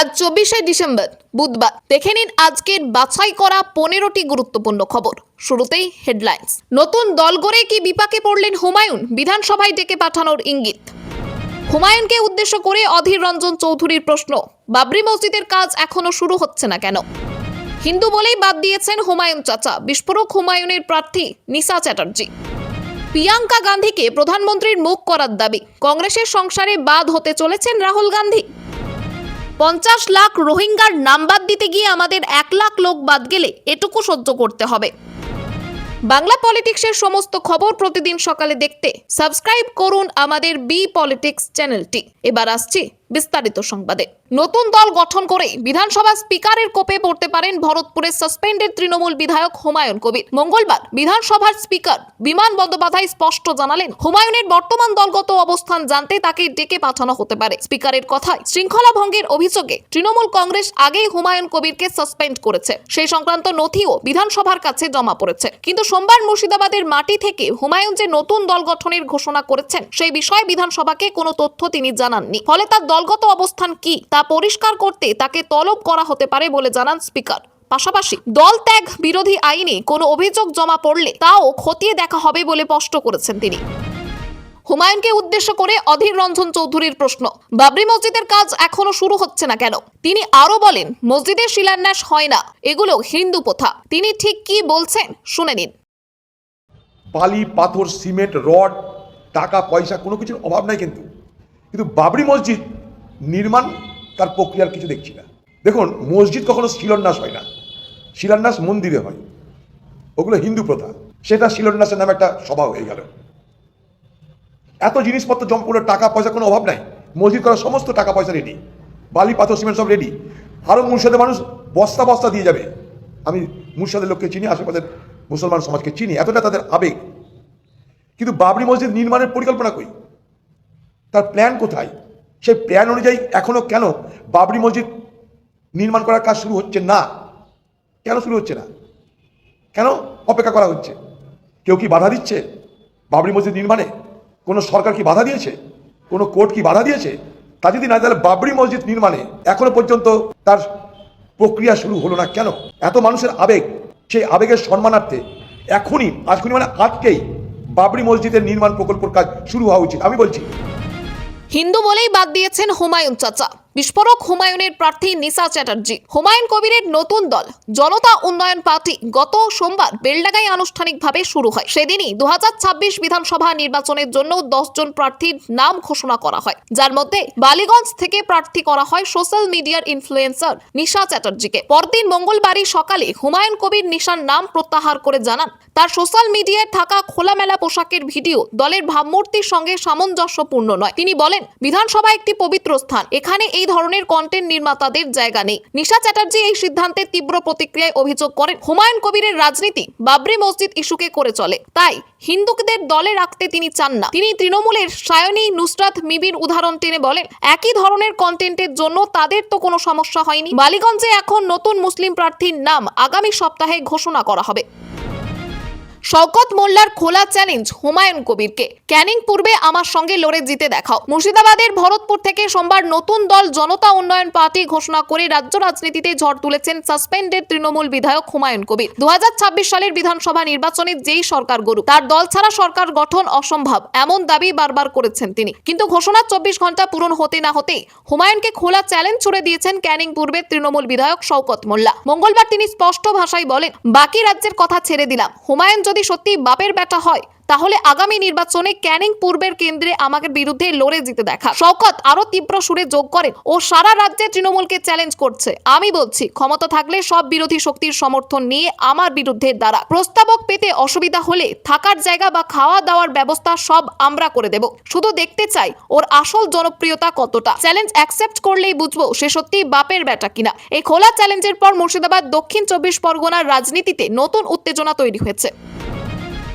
আজ চব্বিশে ডিসেম্বর, বুধবার। দেখে নিন আজকের বাছাই করা পনেরোটি গুরুত্বপূর্ণ খবর। শুরুতেই হেডলাইন্স। নতুন দল গড়ে কি বিপাকে পড়লেন হুমায়ুন? বিধানসভায় ডেকে পাঠানোর ইঙ্গিত। হুমায়ুনকে উদ্দেশ্য করে অধীর রঞ্জন চৌধুরীর প্রশ্ন, বাবরি মসজিদের কাজ এখনও শুরু হচ্ছে না কেন? হিন্দু বলেই বাদ দিয়েছেন হুমায়ুন চাচা, বিস্ফোরক হুমায়ুনের প্রার্থী নিশা চ্যাটার্জি। প্রিয়াঙ্কা গান্ধীকে প্রধানমন্ত্রীর মুখ করার দাবি, কংগ্রেসের সংসারে বাদ হতে চলেছেন রাহুল গান্ধী। পঞ্চাশ লাখ রোহিঙ্গার নাম্বার দিতে গিয়ে আমাদের এক লাখ লোক বাদ গেলে এটুকু সহ্য করতে হবে। বাংলা পলিটিক্সের সমস্ত খবর প্রতিদিন সকালে দেখতে সাবস্ক্রাইব করুন আমাদের বি পলিটিক্স চ্যানেলটি। এবার আসছি বিস্তারিত সংবাদে। নতুন দল গঠন করে বিধানসভা স্পিকারের কোপে পড়তে পারেন ভরতপুরের সাসপেন্ডেড তৃণমূল বিধায়ক হুমায়ুন কবির। মঙ্গলবার বিধানসভার স্পিকার বিমান বন্দ্যোপাধ্যায় স্পষ্ট জানালেন, হুমায়ুনের বর্তমান দলগত অবস্থান জানতে তাকে ডেকে পাঠানো হতে পারে। স্পিকারের কথায় শৃঙ্খলা ভঙ্গের অভিযোগে তৃণমূল কংগ্রেস আগেই হুমায়ুন কবিরকে সাসপেন্ড করেছে। সেই সংক্রান্ত নথিও বিধানসভার কাছে জমা পড়েছে। কিন্তু সোমবার মুর্শিদাবাদের মাটি থেকে হুমায়ুন যে নতুন দল গঠনের ঘোষণা করেছেন, সেই বিষয়ে বিধানসভাকে কোনো তথ্য তিনি জানাননি। ফলে তার দলগত অবস্থান কি তা পরিষ্কার করতে তাকে তলব করা হতে পারে বলে জানান স্পিকার। পাশাপাশি দল ত্যাগ বিরোধী আইনে কোনো অভিযোগ জমা পড়লে তাও খতিয়ে দেখা হবে বলে স্পষ্ট করেছেন তিনি। হুমায়ুনকে উদ্দেশ্য করে অধীর রঞ্জন চৌধুরীর প্রশ্ন, বাবরি মসজিদের কাজ এখনও শুরু হচ্ছে না কেন? তিনি আরও বলেন মসজিদের শিলান্যাস হয় না, এগুলো হিন্দু প্রথা। তিনি ঠিক কি বলছেন শুনে নিন। বালি, পাথর, সিমেন্ট, রড, টাকা, পয়সা কোনো কিছুর অভাব নাই কিন্তু। কিন্তু বাবরি মসজিদ নির্মাণ তার প্রক্রিয়ার কিছু দেখছি না। দেখুন, মসজিদ কখনো শিলান্যাস হয় না। শিলান্যাস মন্দিরে হয়। ওগুলো হিন্দু প্রথা। সেটা শিলান্যাসের নামে একটা সভা হয়ে গেল। এত জিনিসপত্র জম করে টাকা পয়সা কোনো অভাব নাই। মসজিদ করার সমস্ত টাকা পয়সা রেডি বালি, পাথর, সিমেন্ট সব রেডি আরও মুর্শিদের মানুষ বস্তা বস্তা দিয়ে যাবে। আমি মুর্শিদের লোককে চিনি, আশেপাশের মুসলমান সমাজকে চিনি। এতটা তাদের আবেগ। কিন্তু বাবরি মসজিদ নির্মাণের পরিকল্পনা কই? তার প্ল্যান কোথায়? সেই প্ল্যান অনুযায়ী এখনও কেন বাবরি মসজিদ নির্মাণ করার কাজ শুরু হচ্ছে না? কেন শুরু হচ্ছে না? কেন অপেক্ষা করা হচ্ছে? কেউ কি বাধা দিচ্ছে বাবরি মসজিদ নির্মাণে? কোনো সরকার কি বাধা দিয়েছে? কোনো কোর্ট কি বাধা দিয়েছে? তা যদি না, তাহলে বাবরি মসজিদ নির্মাণে এখনও পর্যন্ত তার প্রক্রিয়া শুরু হলো না কেন? এত মানুষের আবেগ, সেই আবেগের সম্মানার্থে এখনই, আজখনই মানে আজকেই বাবরি মসজিদের নির্মাণ প্রকল্পের কাজ শুরু হওয়া উচিত। আমি বলছি হিন্দু বলেই বাদ দিয়েছেন হুমায়ুন চাচা। বিস্ফোরক হুমায়ুনের প্রার্থী নিশা চ্যাটার্জি। হুমায়ুন কবিরের নতুন দল, জনতা উন্নয়ন পার্টি, গত সোমবার বেলডাগায় আনুষ্ঠানিকভাবে শুরু হয়। সেদিনই দু হাজার ছাব্বিশ বিধানসভা নির্বাচনের জন্য জন প্রার্থীর নাম ঘোষণা করা হয়। যার মধ্যে বালিগঞ্জ থেকে প্রার্থী করা হয় সোশ্যাল মিডিয়ার ইনফ্লুয়েন্সার নিশা চ্যাটার্জিকে। পরদিন মঙ্গলবারই সকালে হুমায়ুন কবির নিশার নাম প্রত্যাহার করে জানান তার সোশ্যাল মিডিয়ায় থাকা খোলামেলা পোশাকের ভিডিও দলের ভাবমূর্তির সঙ্গে সামঞ্জস্যপূর্ণ নয়। তিনি বলেন, বিধানসভা একটি পবিত্র স্থান। এখানে এই ধরনের কন্টেন্ট নির্মাতাদের জায়গা নেই। নিশা চ্যাটার্জি এই সিদ্ধান্তে তীব্র প্রতিক্রিয়ায় অভিযোগ করেন, হুমায়ুন কবিরের রাজনীতি বাবরি মসজিদ ইস্যুকে করে চলে। তাই হিন্দুদের দলে রাখতে তিনি চান না। তিনি তৃণমূলের সায়নী নুসরাত মিবির উদাহরণ টেনে বলেন, একই ধরনের কন্টেন্টের জন্য তাদের তো কোনো সমস্যা হয়নি। বালিগঞ্জে এখন নতুন মুসলিম প্রার্থীর নাম আগামী সপ্তাহে ঘোষণা করা হবে। শওকত মোল্লার খোলা চ্যালেঞ্জ হুমায়ুন কবিরকে। ক্যানিং পূর্বে আমার সঙ্গে লড়ে জিতে দেখাও। মুর্শিদাবাদের ভরতপুর থেকে সোমবার নতুন দল জনতা উন্নয়ন পার্টি ঘোষণা করে রাজ্য রাজনীতিতে ঝড় তুলেছেন সাসপেন্ডেড তৃণমূল বিধায়ক হুমায়ুন কবির। দু হাজার ছাব্বিশ সালের বিধানসভা নির্বাচনে যেই সরকার গড়ুক, তার দল ছাড়া সরকার গঠন অসম্ভব, এমন দাবি বারবার করেছেন তিনি। কিন্তু ঘোষণার চব্বিশ ঘণ্টা পূরণ হতে না হতেই হুমায়ুনকে খোলা চ্যালেঞ্জ ছুড়ে দিয়েছেন ক্যানিং পূর্বের তৃণমূল বিধায়ক শওকত মোল্লা। মঙ্গলবার তিনি স্পষ্ট ভাষায় বলেন, বাকি রাজ্যের কথা ছেড়ে দিলাম। হুমায়ুন যদি সত্যি বাপের বেটা হয়, তাহলে আগামী নির্বাচনে ক্যানিং পূর্বের কেন্দ্রে আমাদের বিরুদ্ধে লড়ে জিতে দেখা। শওকত আরও তীব্র সুরে যোগ করেন ও সারা রাজ্যে তৃণমূলকে চ্যালেঞ্জ করছে। আমি বলছি, ক্ষমতা থাকলে সব বিরোধী শক্তির সমর্থন নিয়ে আমার বিরুদ্ধে দ্বারা প্রস্তাবক পেতে অসুবিধা হলে থাকার জায়গা বা খাওয়া দাওয়ার ব্যবস্থা সব আমরা করে দেব। শুধু দেখতে চাই ওর আসল জনপ্রিয়তা কতটা। চ্যালেঞ্জ অ্যাকসেপ্ট করলেই বুঝব সে সত্যি বাপের বেটা কিনা। এই খোলা চ্যালেঞ্জের পর মুর্শিদাবাদ দক্ষিণ চব্বিশ পরগনার রাজনীতিতে নতুন উত্তেজনা তৈরি হয়েছে।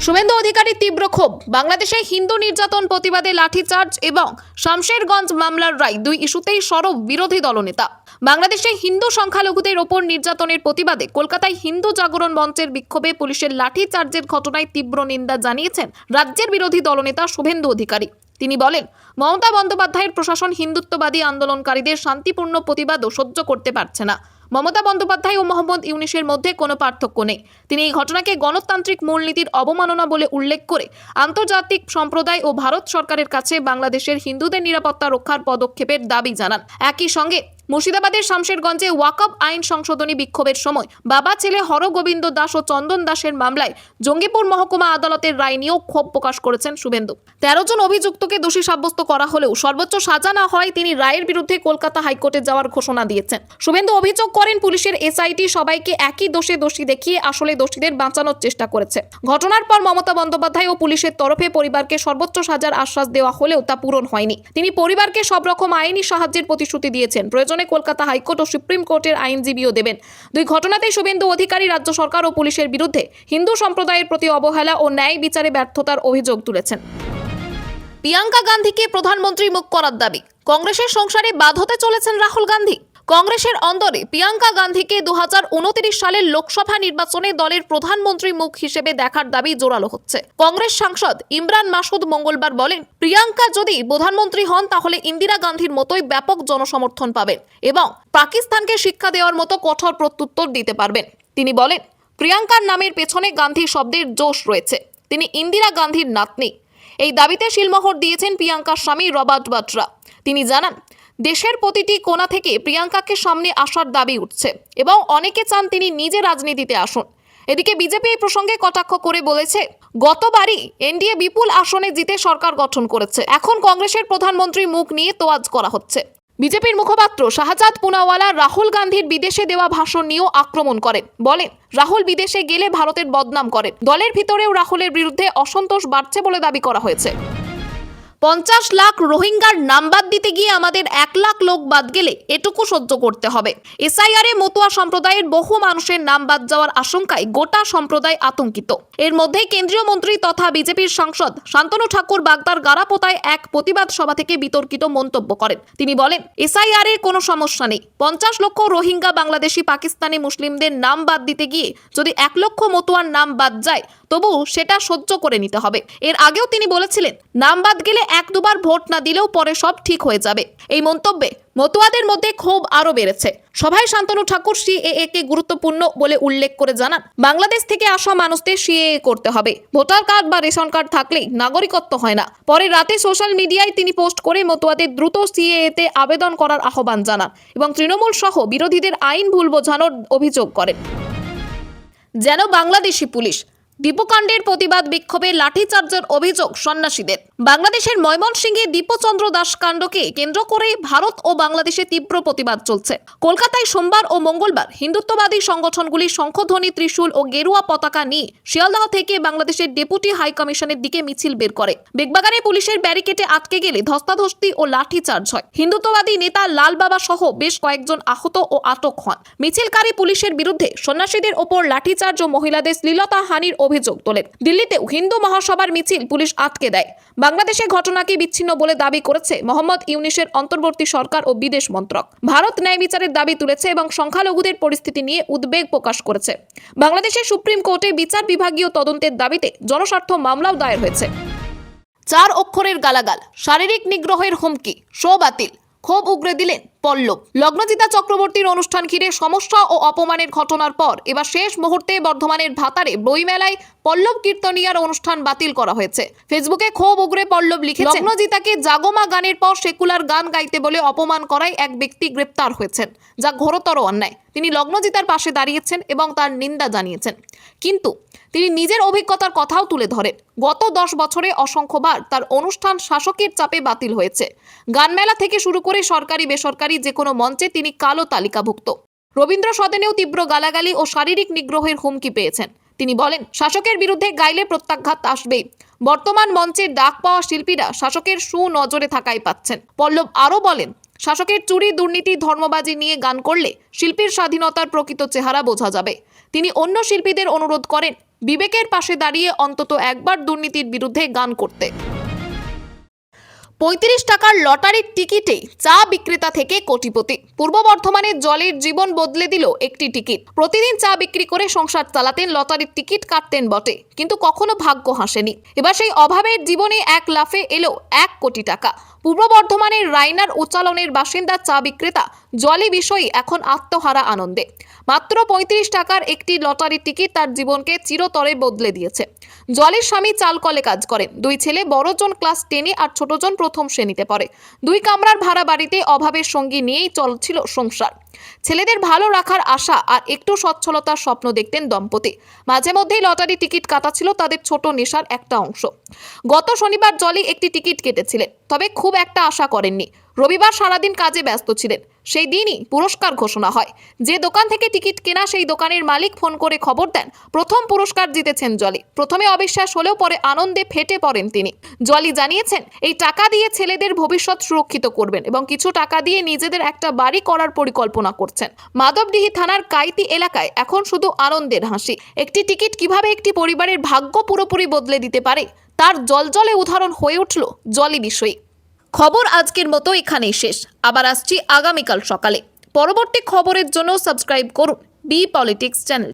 শুভেন্দু অধিকারীর তীব্র ক্ষোভ। বাংলাদেশে হিন্দু নির্যাতন প্রতিবাদে লাঠিচার্জ এবং শামশেরগঞ্জ মামলার রায় দুই ইস্যুতেই সরব বিরোধী দলনেতা। বাংলাদেশে হিন্দু সংখ্যালঘুদের ওপর নির্যাতনের প্রতিবাদে কলকাতায় হিন্দু জাগরণ মঞ্চের বিক্ষোভে পুলিশের লাঠিচার্জের ঘটনায় তীব্র নিন্দা জানিয়েছেন রাজ্যের বিরোধী দলনেতা শুভেন্দু অধিকারী। তিনি বলেন, মমতা বন্দ্যোপাধ্যায়ের প্রশাসন হিন্দুত্ববাদী আন্দোলনকারীদের শান্তিপূর্ণ প্রতিবাদও সহ্য করতে পারছে না। মমতা বন্দ্যোপাধ্যায় ও মোহাম্মদ ইউনিসের মধ্যে কোনো পার্থক্য নেই। তিনি এই ঘটনাকে গণতান্ত্রিক মূলনীতির অবমাননা বলে উল্লেখ করে আন্তর্জাতিক সম্প্রদায় ও ভারত সরকারের কাছে বাংলাদেশের হিন্দুদের নিরাপত্তা রক্ষার পদক্ষেপের দাবি জানান। একই সঙ্গে মুর্শিদাবাদের শামশেরগঞ্জে ওয়াকফ আইন সংশোধনী বিক্ষোভের সময় বাবা, ছেলে হরগোবিন্দ দাস ও চন্দন দাসের মামলায় জঙ্গিপুর মহকুমা আদালতের রায় নিয়েও ক্ষোভ প্রকাশ করেছেন শুভেন্দু। তেরো জন অভিযুক্তকে দোষী সাব্যস্ত করা হলেও সর্বোচ্চ সাজা না হয় তিনি রায়ের বিরুদ্ধে কলকাতা হাইকোর্টে যাওয়ার ঘোষণা দিয়েছেন। শুভেন্দু অভিযোগ করেন, পুলিশের এসআইটি সবাইকে একই দোষে দোষী দেখিয়ে আসলে দোষীদের বাঁচানোর চেষ্টা করেছে। ঘটনার পর মমতা বন্দ্যোপাধ্যায় ও পুলিশের তরফে পরিবারকে সর্বোচ্চ সাজার আশ্বাস দেওয়া হলেও তা পূরণ হয়নি। তিনি পরিবারকে সব রকম আইনি সাহায্যের প্রতিশ্রুতি দিয়েছেন। প্রয়োজনে কলকাতা হাইকোর্ট ও সুপ্রিম কোর্টের আইনজীবীও দেবেন। দুই ঘটনাতেই শুভেন্দু অধিকারী রাজ্য সরকার ও পুলিশের বিরুদ্ধে হিন্দু সম্প্রদায়ের প্রতি অবহেলা ও ন্যায় বিচারে ব্যর্থতার অভিযোগ তুলেছেন। প্রিয়াঙ্কা গান্ধীকে প্রধানমন্ত্রী মুখ করার দাবি। কংগ্রেসের সংসারে বাদ হতে চলেছেন রাহুল গান্ধী। কংগ্রেসের অন্দরে প্রিয়াঙ্কা গান্ধীকে দু সালের লোকসভা নির্বাচনে দলের প্রধানমন্ত্রী মুখ হিসেবে দেখার দাবি জোরালো হচ্ছে। কংগ্রেস সাংসদ ইমরান মাসুদ মঙ্গলবার বলেন, প্রিয়াঙ্কা যদি প্রধানমন্ত্রী হন, তাহলে ইন্দিরা গান্ধীর মতোই ব্যাপক জনসমর্থন পাবেন এবং পাকিস্তানকে শিক্ষা দেওয়ার মতো কঠোর প্রত্যুত্তর দিতে পারবেন। তিনি বলেন, প্রিয়াঙ্কার নামের পেছনে গান্ধী শব্দের জোশ রয়েছে। তিনি ইন্দিরা গান্ধীর নাতনি। এই দাবিতে শিলমোহর দিয়েছেন প্রিয়াঙ্কার স্বামী রবার্ট বাট্রা। তিনি জানান দেশের প্রতিটি কোণা থেকে প্রিয়াঙ্কাকে সামনে আসার দাবি উঠছে এবং অনেকে চান তিনি নিজে রাজনীতিতে আসুন। এদিকে বিজেপি এই প্রসঙ্গে কটাক্ষ করে বলেছে, গতবারই এনডিএ বিপুল আসনে জিতে সরকার গঠন করেছে। এখন কংগ্রেসের প্রধানমন্ত্রী মুখ নিয়ে তোয়াজ করা হচ্ছে। বিজেপির মুখপাত্র শাহজাদ পুনাওয়ালা রাহুল গান্ধীর বিদেশে দেওয়া ভাষণ নিয়েও আক্রমণ করেন। বলেন, রাহুল বিদেশে গেলে ভারতের বদনাম করেন। দলের ভিতরেও রাহুলের বিরুদ্ধে অসন্তোষ বাড়ছে বলে দাবি করা হয়েছে। পঞ্চাশ লাখ রোহিঙ্গার নাম বাদ দিতে গিয়ে আমাদের এক লাখ লোক বাদ গেলে এটুকু সহ্য করতে হবে। এসআইআর মতুয়া সম্প্রদায়ের বহু মানুষের নাম বাদ যাওয়ার আশঙ্কায় গোটা সম্প্রদায় আতঙ্কিত। এর মধ্যে কেন্দ্রীয় মন্ত্রী তথা বিজেপির সাংসদ শান্তনু ঠাকুর বাগদার গারাপোতায় এক প্রতিবাদ সভা থেকে বিতর্কিত মন্তব্য করেন। তিনি বলেন, এসআইআর এর কোনো সমস্যা নেই। পঞ্চাশ লক্ষ রোহিঙ্গা, বাংলাদেশি, পাকিস্তানি মুসলিমদের নাম বাদ দিতে গিয়ে যদি এক লক্ষ মতুয়ার নাম বাদ যায় তবু সেটা সহ্য করে নিতে হবে। এর আগেও তিনি বলেছিলেন, নাম বাদ গেলে এক দুবার ভোট না দিলেও পরে সব ঠিক হয়ে যাবে। এই মন্তব্যে মতুয়াদের মধ্যে ক্ষোভ আরও বেড়েছে। সভায় শান্তনু ঠাকুর সিএএ কে গুরুত্বপূর্ণ বলে উল্লেখ করে জানান, বাংলাদেশ থেকে আসা মানুষদের সিএএ করতে হবে। ভোটার কার্ড বা রেশন কার্ড থাকলেই নাগরিকত্ব হয় না। পরে রাতে সোশ্যাল মিডিয়ায় তিনি পোস্ট করে মতুয়াদের দ্রুত সিএএ তে আবেদন করার আহ্বান জানান এবং তৃণমূল সহ বিরোধীদের আইন ভুল বোঝানোর অভিযোগ করেন। যেন বাংলাদেশি পুলিশ দীপকাণ্ডের প্রতিবাদ বিক্ষোভে লাঠিচার্জের অভিযোগ সন্ন্যাসীদের। বাংলাদেশের ময়মনসিংহে দীপচন্দ্র দাস কাণ্ডকে কেন্দ্র করে ভারত ও বাংলাদেশে তীব্র প্রতিবাদ চলছে। কলকাতায় সোমবার ও মঙ্গলবার হিন্দুত্ববাদী সংগঠনগুলি শঙ্খধ্বনি, ত্রিশূল ও গেরুয়া পতাকা নিয়ে শিয়ালদহ থেকে বাংলাদেশের ডেপুটি হাই কমিশনের দিকে মিছিল বের করে। বেগবাগানে পুলিশের ব্যারিকেটে আটকে গেলে ধস্তাধস্তি ও লাঠিচার্জ হয়। হিন্দুত্ববাদী নেতা লাল বাবা সহ বেশ কয়েকজন আহত ও আটক হন। মিছিলকারী পুলিশের বিরুদ্ধে সন্ন্যাসীদের ওপর লাঠিচার্জ ও মহিলাদের শ্লীলতা, হানির অভিযোগ তোলেন। দিল্লিতেও হিন্দু মহাসভার মিছিল পুলিশ আটকে দেয়। বাংলাদেশে ঘটনাকে বিচ্ছিন্ন বলে দাবি করেছে মোহাম্মদ ইউনিসের অন্তর্বর্তী সরকার ও বিদেশ মন্ত্রক। ভারত ন্যায় বিচারের দাবি তুলেছে এবং সংখ্যালঘুদের পরিস্থিতি নিয়ে উদ্বেগ প্রকাশ করেছে। বাংলাদেশের সুপ্রিম কোর্টে বিচার বিভাগীয় তদন্তের দাবিতে জনস্বার্থ মামলাও দায়ের হয়েছে। চার অক্ষরের গালাগাল, শারীরিক নিগ্রহের হুমকি, শো বাতিল, ক্ষোভ উগরে দিলেন পল্লব। লগ্নজিতা চক্রবর্তীর অনুষ্ঠান ঘিরে সমস্যা ও অপমানের ঘটনার পর এবার শেষ মুহূর্তে বর্ধমানের ভাতারে বইমেলায় পল্লব কীর্তনিয়ার অনুষ্ঠান বাতিল করা হয়েছে। ফেসবুকে ক্ষোভ উগরে পল্লব লিখে লগ্নজিতাকে জাগমা গানের পর সেকুলার গান গাইতে বলে অপমান করায় এক ব্যক্তি গ্রেপ্তার হয়েছেন, যা ঘোরতর অন্যায়। তিনি লগ্নজিতার পাশে দাঁড়িয়েছেন এবং তার নিন্দা জানিয়েছেন। কিন্তু তিনি নিজের অভিজ্ঞতার কথাও তুলে ধরেন, গত দশ বছরে অসংখ্যবার তার অনুষ্ঠান শাসকের চাপে বাতিল হয়েছে। গানমেলা থেকে শুরু করে সরকারি বেসরকারি যে কোনো মঞ্চে তিনি কালো তালিকাভুক্ত। রবীন্দ্র সদনেও তীব্র গালাগালি ও শারীরিক নিগ্রহের হুমকি পেয়েছেন। তিনি বলেন, শাসকের বিরুদ্ধে গাইলে প্রত্যাঘাত আসবেই। বর্তমান মঞ্চে ডাক পাওয়া শিল্পীরা শাসকের সুনজরে থাকাই পাচ্ছেন। পল্লব আরও বলেন, শাসকের চুরি, দুর্নীতি, ধর্মবাজি নিয়ে গান করলে শিল্পীর স্বাধীনতার প্রকৃত চেহারা বোঝা যাবে। তিনি অন্য শিল্পীদের অনুরোধ করেন, বিবেকের পাশে দাঁড়িয়ে অন্তত একবার দুর্নীতির বিরুদ্ধে গান করতে। পঁয়ত্রিশ টাকার লটারির টিকিটে চা বিক্রেতা থেকে কোটিপতি। পূর্ব বর্ধমানে জলের জীবন বদলে দিল একটি টিকিট। প্রতিদিন চা বিক্রি করে সংসার চালাতেন, লটারির টিকিট কাটতেন বটে, কিন্তু কখনো ভাগ্য হাসেনি। এবার সেই অভাবের জীবনে এক লাফে এলো এক কোটি টাকা। পূর্ব বর্ধমানের রাইনার উচ্চালনের বাসিন্দা চা বিক্রেতা জলি বিষয়ী এখন আত্মহারা আনন্দে। মাত্র পঁয়ত্রিশ টাকার একটি লটারির টিকিট তার জীবনকে চিরতরে বদলে দিয়েছে। জলের স্বামী চালকলে কাজ করেন দুই ছেলে বড়জন ক্লাস টেনে আর ছোটজন প্রথম শ্রেণীতে পড়ে। দুই কামরার ভাড়া বাড়িতে অভাবের সঙ্গী নিয়েই চলছিল সংসার। ছেলেদের ভালো রাখার আশা আর একটু সচ্ছলতার স্বপ্ন দেখতেন দম্পতি। মাঝে মধ্যেই লটারি টিকিট কাটা ছিল তাদের ছোট নেশার একটা অংশ। গত শনিবার জলি একটি টিকিট কেটেছিলেন। তবে খুব একটা আশা করেননি। রবিবার সারাদিন কাজে ব্যস্ত ছিলেন। সেই দিনই পুরস্কার ঘোষণা হয়। যে দোকান থেকে টিকিট কেনা সেই দোকানের মালিক ফোন করে খবর দেন, প্রথম পুরস্কার জিতেছেন জলি। প্রথমে অবিশ্বাস হলেও পরে আনন্দে ফেটে পড়েন তিনি। জলি জানিয়েছেন, এই টাকা দিয়ে ছেলেদের ভবিষ্যৎ সুরক্ষিত করবেন এবং কিছু টাকা দিয়ে নিজেদের একটা বাড়ি করার পরিকল্পনা করছেন। মাধবডিহি থানার কাইতি এলাকায় এখন শুধু আনন্দের হাসি। একটি টিকিট কীভাবে একটি পরিবারের ভাগ্য পুরোপুরি বদলে দিতে পারে, তার জলজলে উদাহরণ হয়ে উঠল জলি বিষয়ী খবর আজকের মতো এখানেই শেষ। আবার আসছি আগামীকাল সকালে। পরবর্তী খবরের জন্য সাবস্ক্রাইব করুন। B politics channel.